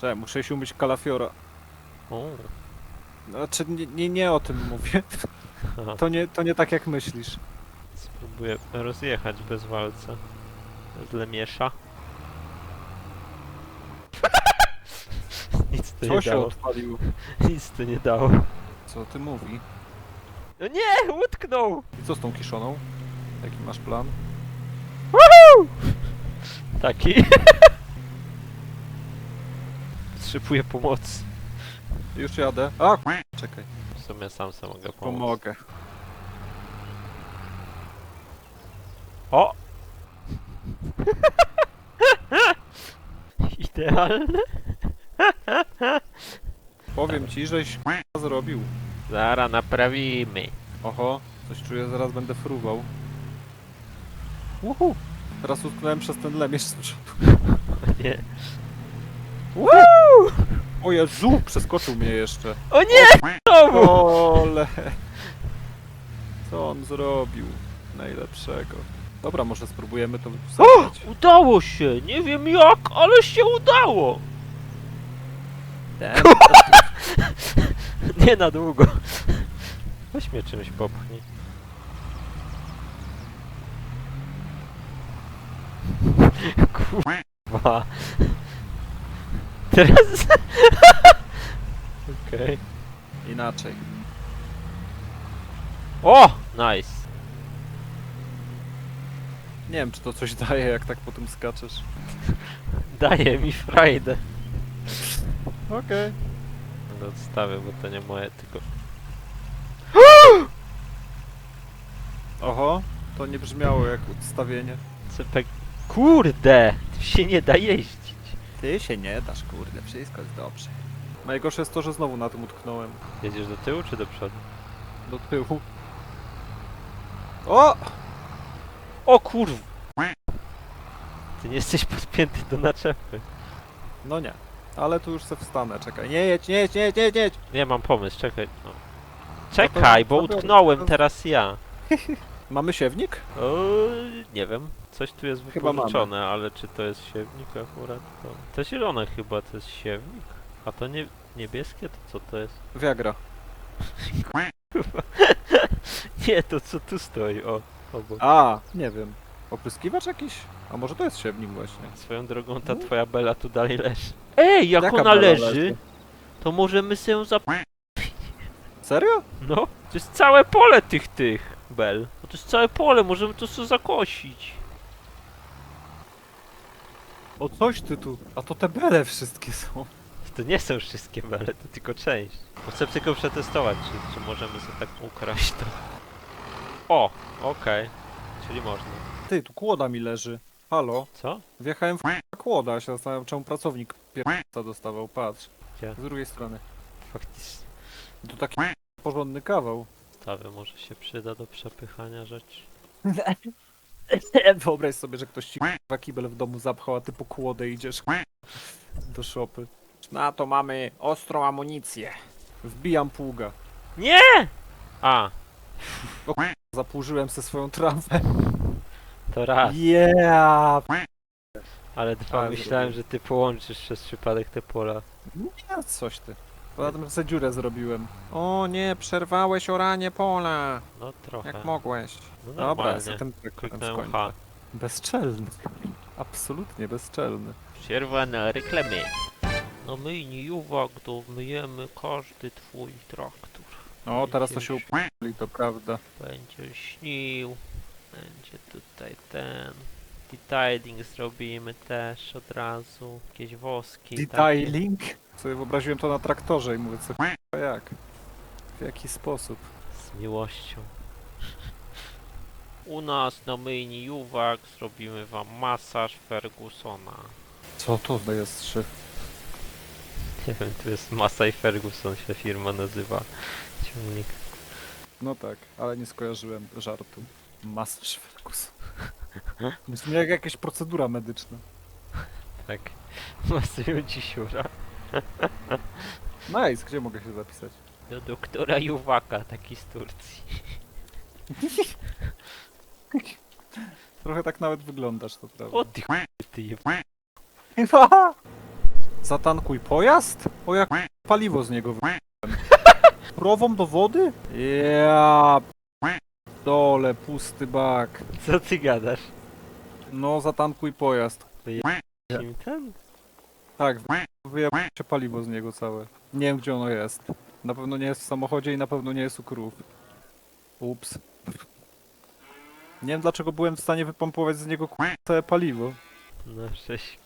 Czekaj, muszę się umyć kalafiora. O, Znaczy, nie, nie, nie o tym mówię. To nie, to nie tak jak myślisz. Spróbuję rozjechać bez walca. Źle miesza. Nic to Co nie się dało. odpaliło? Nic to nie dało. Co ty mówi? No nie! Utknął! I co z tą kiszoną? Jaki masz plan? Taki. Potrzebuję pomocy. Już jadę. A, czekaj. W sumie sam sobie mogę pomóc. Pomogę. O! Idealne. Powiem ci, żeś zrobił. Zara naprawimy. Oho, coś czuję, zaraz będę fruwał. Uhu. Teraz utknąłem przez ten lemierz z przodu. Nie. O Jezu, przeskoczył mnie jeszcze. O nie! Znowu! Ole. Co on zrobił? Najlepszego. Dobra, może spróbujemy to wypsać. Udało się! Nie wiem jak, ale się udało! Nie na długo. Weź mnie czymś popchnij. Kurwa. Teraz... Okej. Inaczej. O! Nice. Nie wiem, czy to coś daje, jak tak po tym skaczesz. Daje mi frajdę. Okej. Będę odstawię, bo to nie moje, tylko... Oho, to nie brzmiało jak ustawienie. Cepek... Kurde! Tu się nie da jeździć. Ty się nie dasz, kurde, wszystko jest dobrze. Najgorsze jest to, że znowu na tym utknąłem. Jedziesz do tyłu czy do przodu? Do tyłu. O! O kurw! Ty nie jesteś podpięty do naczepy. No nie. Ale tu już se wstanę, czekaj. Nie jedź, nie jedź, nie jedź, nie jedź, nie jedź. Nie mam pomysł, czekaj. No. Czekaj, bo zabiorę, utknąłem to- teraz ja. Mamy siewnik? O, nie wiem. Coś tu jest Chyba wypożyczone, ale czy to jest siewnik akurat? To, to zielone chyba to jest siewnik. A to nie, niebieskie to co to jest? Viagra. Nie, to co tu stoi, o, obok. A, nie wiem. Opryskiwacz jakiś? A może to jest siewnik właśnie? Swoją drogą ta twoja Bela tu dalej leży. Ej, jak Jaka ona Bela leży, leży? to możemy sobie ją zap... Serio? No, to jest całe pole tych, tych, Bel. No to jest całe pole, możemy to sobie zakosić. O coś ty tu. A to te bele wszystkie są. To nie są wszystkie Bele, to tylko część. Chcę tylko przetestować, czy, czy możemy sobie tak ukraść to. O, okej. Czyli można. Ty, tu kłoda mi leży. Halo? Co? Wjechałem w kłoda, ja się zastanawiam czemu pracownik pierwsza dostawał. Patrz. Gdzie? Z drugiej strony. Faktycznie. Tu taki porządny kawał. Stawy może się przyda do przepychania rzeczy. Wyobraź sobie, że ktoś ci k***a kibel w domu zapchał, a ty po kłodę idziesz do szopy. Na to mamy ostrą amunicję. Wbijam pługa. Nie! A, Zapłużyłem se swoją trawę. to raz. Yeah! Ale dwa Ale myślałem, że ty połączysz przez przypadek te pola. Nie, coś ty. Poza tym, że sobie dziurę zrobiłem. O nie, przerwałeś oranie pola. No trochę. Jak mogłeś. No Dobra, normalnie. Kliknąłem skończę. H. Bezczelny. Absolutnie bezczelny. Przerwa na reklamy. No myjni uwag, to myjemy każdy twój traktor. O, teraz to się upali, to prawda. Będzie śnił. Będzie tutaj ten. Detailing zrobimy też od razu. Jakieś woski. takie. Detailing? Sobie wyobraziłem to na traktorze i mówię, co k***a jak? W jaki sposób? Z miłością. U nas na myjni uwag zrobimy wam masaż Fergusona. Co to jest trzy? Nie wiem, to jest Masai Ferguson się firma nazywa. Ciągnik. No tak, ale nie skojarzyłem żartu. Masaż Ferguson. Brzmi jak jakaś procedura medyczna. Tak. Masują ci siura. Nice, gdzie mogę się zapisać? Do doktora Juwaka, taki z Turcji. Trochę tak nawet wyglądasz, to prawda. O ty ch... ty je... Zatankuj pojazd? O jak paliwo z niego wy... Prową do wody? Ja... Dole, pusty bak. Co ty gadasz? No, zatankuj pojazd. Kim ten? Tak, wyjebcie paliwo z niego całe. Nie wiem, gdzie ono jest. Na pewno nie jest w samochodzie i na pewno nie jest u krów. Ups. Nie wiem, dlaczego byłem w stanie wypompować z niego całe paliwo. No żeś...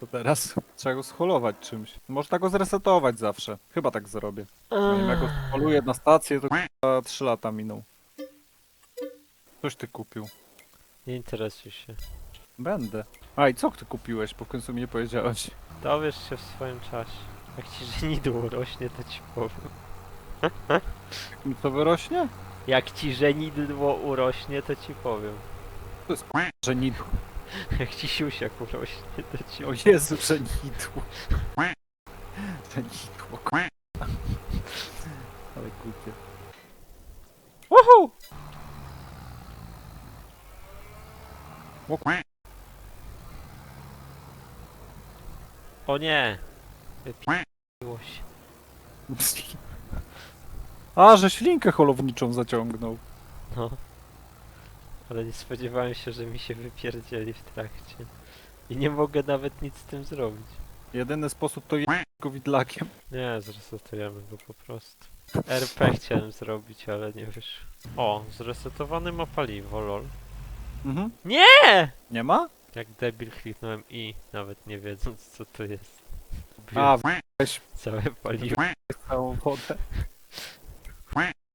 Co teraz? Trzeba go scholować czymś. Można go zresetować zawsze. Chyba tak zrobię. Nie wiem, jak go scholuję na stację, to k***a 3 lata miną. Coś ty kupił. Nie interesuj się. Będę. A i co ty kupiłeś? Po końcu mi nie powiedziałeś. Dowiesz się w swoim czasie. Jak ci żenidło rośnie, to ci powiem. Mi to wyrośnie? Jak ci żenidło urośnie, to ci powiem. To jest żenidło. Jak ci siusiak urośnie, to ci O Jezu, żenidło. Żenidło. Ale głupie. Woohoo! O O nie! Wypiło się. A, że ślinkę holowniczą zaciągnął. No. Ale nie spodziewałem się, że mi się wypierdzieli w trakcie. I nie mogę nawet nic z tym zrobić. Jedyny sposób to je go widlakiem. Nie, zresetujemy go po prostu. RP chciałem zrobić, ale nie wiesz. O, zresetowany ma paliwo, lol. Mhm. Nie! Nie ma? Jak debil kliknąłem i nawet nie wiedząc co to jest. A, weź całe paliwo. całą wodę.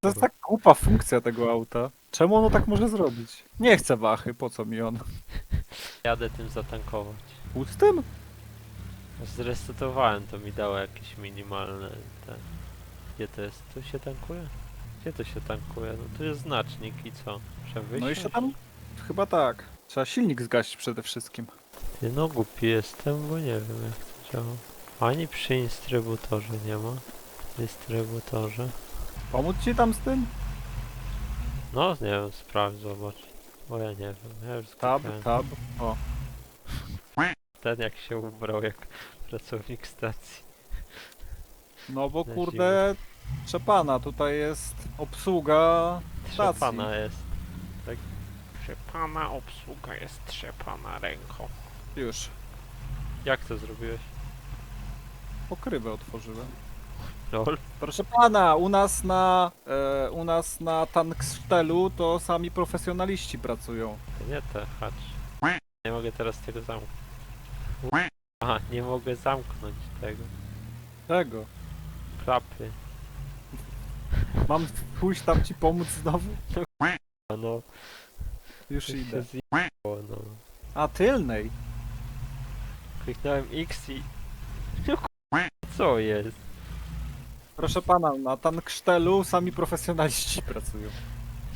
To jest tak głupa funkcja tego auta. Czemu ono tak może zrobić? Nie chcę wachy, po co mi on? Jadę tym zatankować. Pustym? Zresetowałem, to mi dało jakieś minimalne te... Gdzie to jest? Tu się tankuje? Gdzie to się tankuje? No tu jest znacznik i co? Trzeba wyjść? No i się tam... Chyba tak. Trzeba silnik zgasić przede wszystkim. Ty no głupi jestem, bo nie wiem jak to działa. Ani przy instrybutorze nie ma. Dystrybutorze. Pomóc ci tam z tym? No nie wiem, sprawdź, zobacz. Bo ja nie wiem, ja już Tab, skupiałem. tab. O. Ten jak się ubrał jak pracownik stacji. No bo Na kurde... Trzepana, tutaj jest obsługa stacji. Trzepana jest. Tak. Trzepana obsługa jest trzepana ręką. Już. Jak to zrobiłeś? Pokrywę otworzyłem. Lol. Proszę pana, u nas na... E, u nas na Tankstelu to sami profesjonaliści pracują. To nie te hacz. Nie mogę teraz tego zamknąć. Aha, nie mogę zamknąć tego. Tego. Klapy. Mam pójść tam ci pomóc znowu? No, Już się idę. zjebało, no. A, tylnej. Kliknąłem X i... No k***a, Co jest? Proszę pana, na Tankstelu sami profesjonaliści pracują.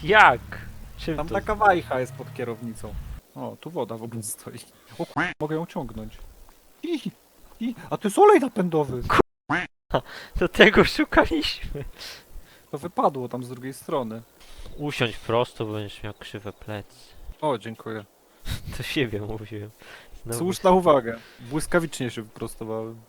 Jak? Czym Tam to... taka wajcha jest pod kierownicą. O, tu woda w ogóle stoi. O, mogę ją ciągnąć. I, i, a to jest olej napędowy. Do tego szukaliśmy. To wypadło tam z drugiej strony. Usiądź prosto, bo będziesz miał krzywe plecy. O, dziękuję. To siebie mówiłem. Znowu Słuszna uwaga. Błyskawicznie się wyprostowałem.